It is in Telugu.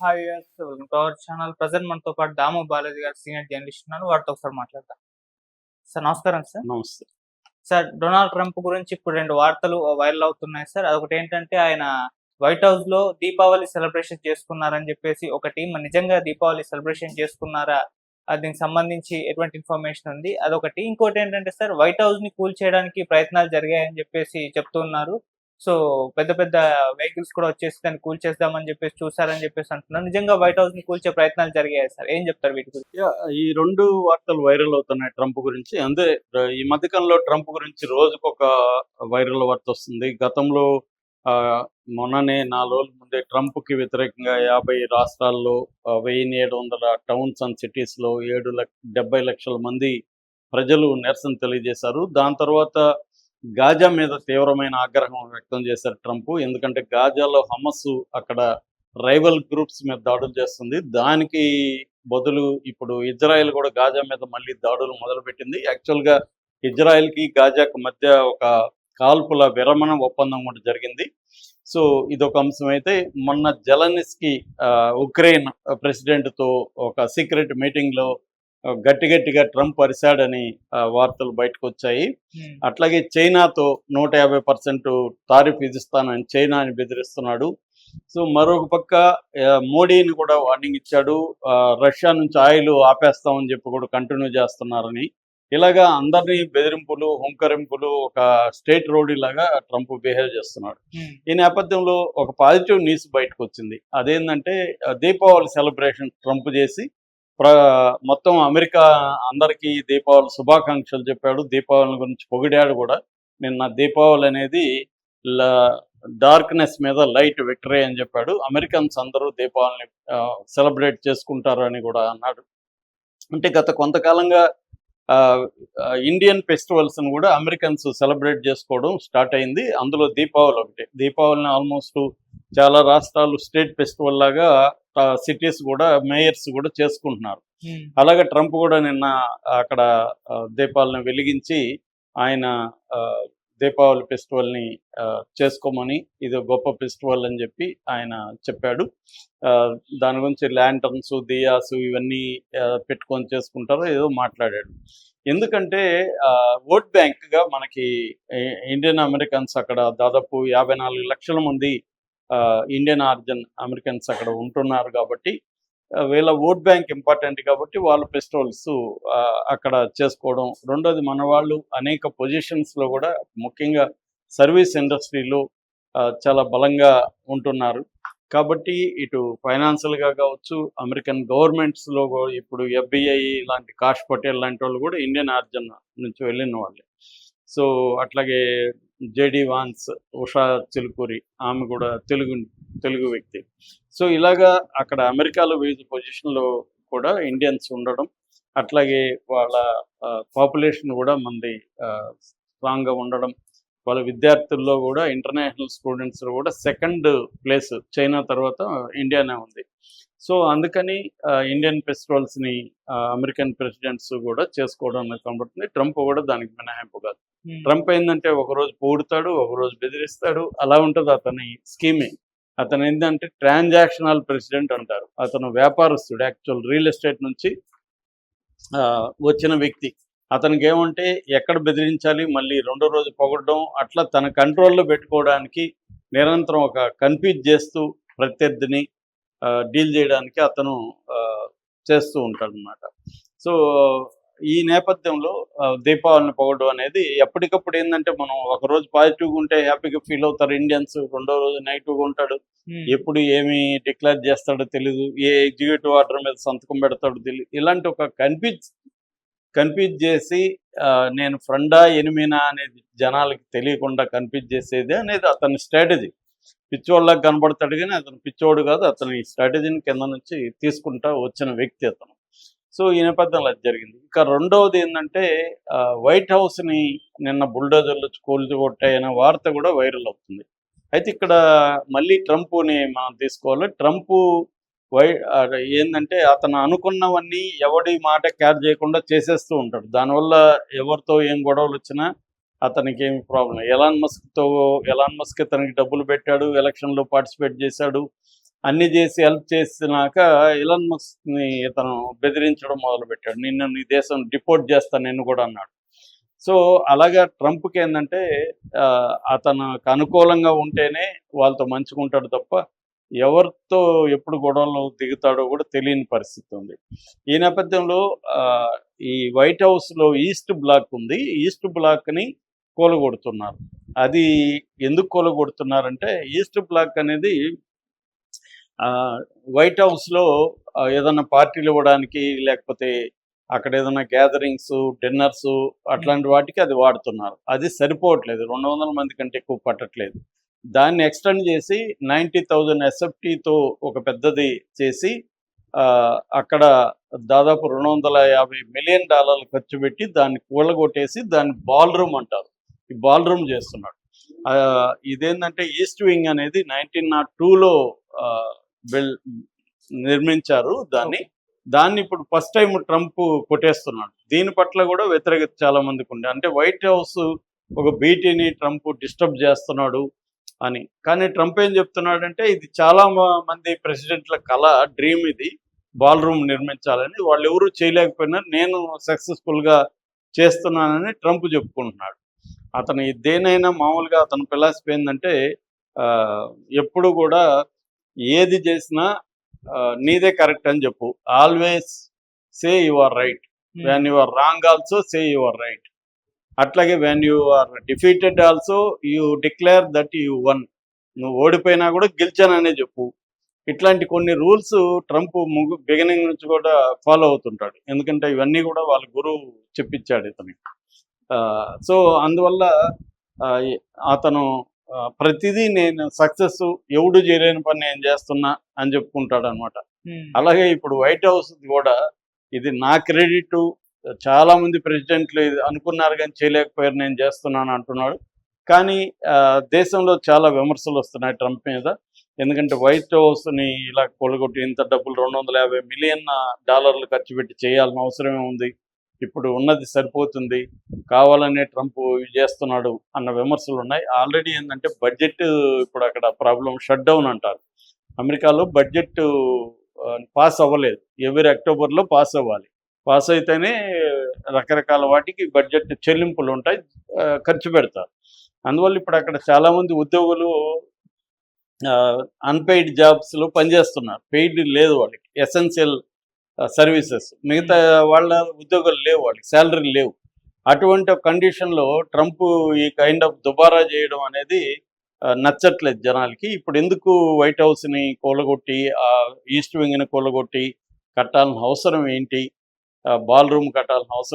Hi welcome to our channel present మనతో పాటు దాము బాలాజీ గారు సీనియర్ జర్నలిస్ట్ ఉన్నారు. వాటితో ఒకసారి మాట్లాడదాం. సార్ నమస్కారం సార్ నమస్తే. సార్ డొనాల్డ్ ట్రంప్ గురించి ఇప్పుడు రెండు వార్తలు వైరల్ అవుతున్నాయి సార్ అదొకటి ఏంటంటే ఆయన వైట్ హౌస్లో దీపావళి సెలబ్రేషన్ చేసుకున్నారని చెప్పేసి ఒకటి మరి నిజంగా దీపావళి సెలబ్రేషన్ చేసుకున్నారా? దీనికి సంబంధించి ఎటువంటి ఇన్ఫర్మేషన్ ఉంది? అదొకటి. ఇంకోటి ఏంటంటే సార్ వైట్ హౌస్ని కూల్ చేయడానికి ప్రయత్నాలు జరిగాయని చెప్పేసి చెప్తున్నారు. సో పెద్ద పెద్ద వెహికల్స్ కూడా వచ్చేసి దాన్ని కూల్ చేద్దామని చెప్పేసి చూసారని చెప్పేసి అంటున్నారు. నిజంగా వైట్ హౌస్ని కూల్చే ప్రయత్నాలు జరిగాయి సార్? ఏం చెప్తారు వీటి గురించి? ఈ రెండు వార్తలు వైరల్ అవుతున్నాయి ట్రంప్ గురించి. అంతే ఈ మధ్యకాలంలో ట్రంప్ గురించి రోజుకు ఒక వైరల్ వార్త వస్తుంది. గతంలో ఆ, మొన్ననే నాలుగు రోజుల ముందే ట్రంప్కి వ్యతిరేకంగా యాభై రాష్ట్రాల్లో వెయ్యి ఏడు వందల టౌన్స్ అండ్ సిటీస్లో ఏడు లక్ష డెబ్బై లక్షల మంది ప్రజలు నిరసన తెలియజేశారు. దాని తర్వాత గాజా మీద తీవ్రమైన ఆగ్రహం వ్యక్తం చేశారు ట్రంప్. ఎందుకంటే గాజాలో హమస్ అక్కడ రైవల్ గ్రూప్స్ మీద దాడులు చేస్తుంది. దానికి బదులు ఇప్పుడు ఇజ్రాయెల్ కూడా గాజా మీద మళ్ళీ దాడులు మొదలుపెట్టింది. యాక్చువల్గా ఇజ్రాయెల్కి గాజాకు మధ్య ఒక కాల్పుల విరమణ ఒప్పందం కూడా జరిగింది. సో ఇదొక అంశం అయితే మొన్న జలనిస్కి ఆ, ఉక్రెయిన్ ప్రెసిడెంట్తో ఒక సీక్రెట్ మీటింగ్లో గట్టి గట్టిగా ట్రంప్ అరిశాడని వార్తలు బయటకు వచ్చాయి. అట్లాగే చైనాతో నూట యాభై పర్సెంట్ తారీఫ్ విధిస్తానని చైనాని బెదిరిస్తున్నాడు. సో మరొక పక్క మోడీని కూడా వార్నింగ్ ఇచ్చాడు. రష్యా నుంచి ఆయిల్ ఆపేస్తామని చెప్పి కూడా కంటిన్యూ చేస్తున్నారని. ఇలాగా అందరినీ బెదిరింపులు హుంకరింపులు ఒక స్టేట్ రోడ్ లాగా ట్రంప్ బిహేవ్ చేస్తున్నాడు. ఈ నేపథ్యంలో ఒక పాజిటివ్ న్యూస్ బయటకు వచ్చింది అదేంటంటే దీపావళి సెలబ్రేషన్ ట్రంప్ చేసి మొత్తం అమెరికా అందరికీ దీపావళి శుభాకాంక్షలు చెప్పాడు. దీపావళి గురించి పొగిడాడు కూడా. నిన్న దీపావళి అనేది డార్క్నెస్ మీద లైట్ విక్టరీ అని చెప్పాడు. అమెరికన్స్ అందరూ దీపావళిని సెలబ్రేట్ చేసుకుంటారు అని కూడా అన్నాడు. అంటే గత కొంతకాలంగా ఇండియన్ ఫెస్టివల్స్ కూడా అమెరికన్స్ సెలబ్రేట్ చేసుకోవడం స్టార్ట్ అయింది. అందులో దీపావళి ఒకటి. దీపావళిని ఆల్మోస్ట్ చాలా రాష్ట్రాలు స్టేట్ ఫెస్టివల్ లాగా సిటీస్ కూడా మేయర్స్ కూడా చేసుకుంటున్నారు. Hmm. అలాగే ట్రంప్ కూడా నిన్న అక్కడ దీపాలను వెలిగించి ఆయన దీపావళి ఫెస్టివల్ని ఆ, చేసుకోమని ఇది గొప్ప ఫెస్టివల్ అని చెప్పి ఆయన చెప్పాడు. ఆ, దాని గురించి ల్యాంటర్న్స్ దియాస్ ఇవన్నీ పెట్టుకొని చేసుకుంటారో ఏదో మాట్లాడాడు. ఎందుకంటే ఆ, ఓట్ బ్యాంక్గా మనకి ఇండియన్ అమెరికన్స్ అక్కడ దాదాపు యాభై నాలుగు లక్షల మంది ఆ, ఇండియన్ ఆర్జన్ అమెరికన్స్ అక్కడ ఉంటున్నారు కాబట్టి వీళ్ళ ఓట్ బ్యాంక్ ఇంపార్టెంట్ కాబట్టి వాళ్ళ ఫెస్టివల్స్ అక్కడ చేసుకోవడం. రెండోది మన వాళ్ళు అనేక పొజిషన్స్లో కూడా ముఖ్యంగా సర్వీస్ ఇండస్ట్రీలో చాలా బలంగా ఉంటున్నారు. కాబట్టి ఇటు ఫైనాన్షియల్గా కావచ్చు అమెరికన్ గవర్నమెంట్స్లో ఇప్పుడు ఎఫ్బిఐ లాంటి కాష్ పటేల్ లాంటి వాళ్ళు కూడా ఇండియన్ ఆర్జన్ నుంచి వెళ్ళిన వాళ్ళే. సో అట్లాగే జేడి వాన్స్ ఉషా చిలుకూరి ఆమె కూడా తెలుగు తెలుగు వ్యక్తి. సో ఇలాగా అక్కడ అమెరికాలో వివిధ పొజిషన్లో కూడా ఇండియన్స్ ఉండడం అట్లాగే వాళ్ళ పాపులేషన్ కూడా మంది స్ట్రాంగ్గా ఉండడం వాళ్ళ విద్యార్థుల్లో కూడా ఇంటర్నేషనల్ స్టూడెంట్స్ కూడా సెకండ్ ప్లేస్ చైనా తర్వాత ఇండియానే ఉంది. సో అందుకని ఇండియన్ ఫెస్టివల్స్ని అమెరికన్ ప్రెసిడెంట్స్ కూడా చేసుకోవడం అనేది కనబడుతుంది. ట్రంప్ కూడా దానికి మినహాయింపు కాదు. ట్రంప్ ఏంటంటే ఒకరోజు పొగుడుతాడు ఒకరోజు బెదిరిస్తాడు. అలా ఉంటుంది అతని స్కీమే అతను ఏంటంటే ట్రాన్సాక్షనల్ ప్రెసిడెంట్ అంటారు. అతను వ్యాపారస్తుడు యాక్చువల్ రియల్ ఎస్టేట్ నుంచి వచ్చిన వ్యక్తి. అతనికి ఏమంటే ఎక్కడ బెదిరించాలి మళ్ళీ రెండో రోజు పొగడడం అట్లా తన కంట్రోల్లో పెట్టుకోవడానికి నిరంతరం ఒక కన్ఫ్యూజ్ చేస్తూ ప్రత్యర్థిని డీల్ చేయడానికి అతను చేస్తూ ఉంటాడు అనమాట సో ఈ నేపథ్యంలో దీపావళిని పొగడం అనేది ఎప్పటికప్పుడు ఏంటంటే మనం ఒక రోజు పాజిటివ్గా ఉంటే హ్యాపీగా ఫీల్ అవుతారు ఇండియన్స్ రెండో రోజు నెగిటివ్గా ఉంటాడు. ఎప్పుడు ఏమి డిక్లేర్ చేస్తాడో తెలియదు ఏ ఎగ్జిక్యూటివ్ ఆర్డర్ మీద సంతకం పెడతాడో తెలియదు ఇలాంటి ఒక కన్ఫ్యూజ్ కన్ఫ్యూజ్ చేసి ఆ, నేను ఫ్రెండా ఎనిమినా అనేది జనాలకి తెలియకుండా కన్ఫ్యూజ్ చేసేది అనేది అతని స్ట్రాటజీ. పిచ్చోళ్ళకి కనబడతాడు కానీ అతను పిచ్చోడు కాదు అతని స్ట్రాటజీని కింద నుంచి తీసుకుంటా వచ్చిన వ్యక్తి అతను. సో ఈ నేపథ్యంలో అది జరిగింది. ఇంకా రెండవది ఏంటంటే ఆ, వైట్ హౌస్ని నిన్న బుల్డోజర్లు కూల్చికొట్టాయనే వార్త కూడా వైరల్ అవుతుంది. అయితే ఇక్కడ మళ్ళీ ట్రంప్ని మనం తీసుకోవాలి. ట్రంప్ వై ఏంటంటే అతను అనుకున్నవన్నీ ఎవడి మాట క్యార్ చేయకుండా చేసేస్తూ ఉంటాడు. దానివల్ల ఎవరితో ఏం గొడవలు వచ్చినా అతనికి ఏమి ప్రాబ్లం ఎలాన్ మస్క్తో ఎలాన్ మస్క్ తనకి డబ్బులు పెట్టాడు ఎలక్షన్లో పార్టిసిపేట్ చేశాడు. అన్ని చేసి హెల్ప్ చేసినాక ఎలాన్ని ఇతను బెదిరించడం మొదలు పెట్టాడు నిన్ను నీ దేశం డిపోర్ట్ చేస్తాను నేను కూడా అన్నాడు. సో అలాగా ట్రంప్కి ఏంటంటే ఆ, అతనికి అనుకూలంగా ఉంటేనే వాళ్ళతో మంచుకుంటాడు తప్ప ఎవరితో ఎప్పుడు గొడవలు దిగుతాడో కూడా తెలియని పరిస్థితి ఉంది. ఈ నేపథ్యంలో ఆ, ఈ వైట్ హౌస్లో ఈస్ట్ బ్లాక్ ఉంది. ఈస్ట్ బ్లాక్ని కూలగొడుతున్నారు. అది ఎందుకు కూలగొడుతున్నారంటే ఈస్ట్ బ్లాక్ అనేది ఆ, వైట్ హౌస్లో ఏదైనా పార్టీలు ఇవ్వడానికి లేకపోతే అక్కడ ఏదైనా గ్యాదరింగ్స్ డిన్నర్స్ అట్లాంటి వాటికి అది వాడుతున్నారు. అది సరిపోవట్లేదు. రెండు వందల మంది కంటే ఎక్కువ పట్టట్లేదు. దాన్ని ఎక్స్టెండ్ చేసి నైంటీ థౌజండ్ ఎస్ఎఫ్టీతో ఒక పెద్దది చేసి ఆ, అక్కడ దాదాపు రెండు వందల యాభై మిలియన్ డాలర్లు ఖర్చు పెట్టి దాన్ని కూలగొట్టేసి దాన్ని బాల్ రూమ్ అంటారు. ఈ బాల్ రూమ్ చేస్తున్నాడు. ఆ, ఇదేంటంటే ఈస్ట్ వింగ్ అనేది నైన్టీన్ నాట్ టూలో బిల్ నిర్మించారు దాన్ని. దాన్ని ఇప్పుడు ఫస్ట్ టైం ట్రంప్ కొట్టేస్తున్నాడు. దీని పట్ల కూడా వ్యతిరేకత చాలా మందికి ఉంది. అంటే వైట్ హౌస్ ఒక బీటీని ట్రంప్ డిస్టర్బ్ చేస్తున్నాడు. అని. కానీ ట్రంప్ ఏం చెప్తున్నాడంటే ఇది చాలా మంది ప్రెసిడెంట్ల కళ డ్రీమ్ ఇది బాల్ రూమ్ నిర్మించాలని. వాళ్ళు ఎవరు చేయలేకపోయినా నేను సక్సెస్ఫుల్గా చేస్తున్నానని ట్రంప్ చెప్పుకుంటున్నాడు. అతను దేనైనా మామూలుగా అతని ఫిలాసఫీ ఏంటంటే ఎప్పుడు కూడా ఏది చేసినా నీదే కరెక్ట్ అని చెప్పు. Always say you are right when you are wrong also say you are right. అట్లాగే when you are defeated also you declare that you won నువ్వు ఓడిపోయినా కూడా గెలిచాననే చెప్పు. ఇట్లాంటి కొన్ని రూల్స్ ట్రంప్ ముగ్గు బిగినింగ్ నుంచి కూడా ఫాలో అవుతుంటాడు. ఎందుకంటే ఇవన్నీ కూడా వాళ్ళ గురువు చెప్పించాడు ఇతనికి సో అందువల్ల అతను ప్రతిదీ నేను సక్సెస్ ఎవడు చేయలేని పని నేను చేస్తున్నా అని చెప్పుకుంటాడు అనమాట. అలాగే ఇప్పుడు వైట్ హౌస్ కూడా ఇది నా క్రెడిట్ చాలా మంది ప్రెసిడెంట్లు అనుకున్నారు కానీ చేయలేకపోయారు నేను చేస్తున్నాను అంటున్నాడు. కానీ ఆ, దేశంలో చాలా విమర్శలు వస్తున్నాయి ట్రంప్ మీద. ఎందుకంటే వైట్ హౌస్ని ఇలా కొలగొట్టి ఇంత డబ్బులు రెండు వందల యాభై మిలియన్ డాలర్లు ఖర్చు పెట్టి చేయాల్సిన అవసరమే ఉంది. ఇప్పుడు ఉన్నది సరిపోతుంది. కావాలనే ట్రంప్ చేస్తున్నాడు అన్న విమర్శలు ఉన్నాయి. ఆల్రెడీ ఏంటంటే బడ్జెట్ ఇప్పుడు అక్కడ ప్రాబ్లం షట్ డౌన్ అంటారు. అమెరికాలో బడ్జెట్ పాస్ అవ్వలేదు. ఎవరి అక్టోబర్లో పాస్ అవ్వాలి. పాస్ అయితేనే రకరకాల వాటికి బడ్జెట్ చెల్లింపులు ఉంటాయి ఖర్చు పెడతారు. అందువల్ల ఇప్పుడు అక్కడ చాలా మంది ఉద్యోగులు అన్పెయిడ్ జాబ్స్లో పనిచేస్తున్నారు. పెయిడ్ లేదు వాళ్ళకి. ఎసెన్షియల్ సర్వీసెస్ మిగతా వాళ్ళ ఉద్యోగాలు లేవు వాళ్ళకి. శాలరీ లేవు. అటువంటి కండిషన్లో ట్రంప్ ఈ కైండ్ ఆఫ్ దుబారా చేయడం అనేది నచ్చట్లేదు జనాలకి. ఇప్పుడు ఎందుకు వైట్ హౌస్ని కూలగొట్టి ఈస్ట్ వింగ్ని కూలగొట్టి కట్టాల్సిన అవసరం ఏంటి? బాల్ రూమ్ కట్టాల్సిన అవసరం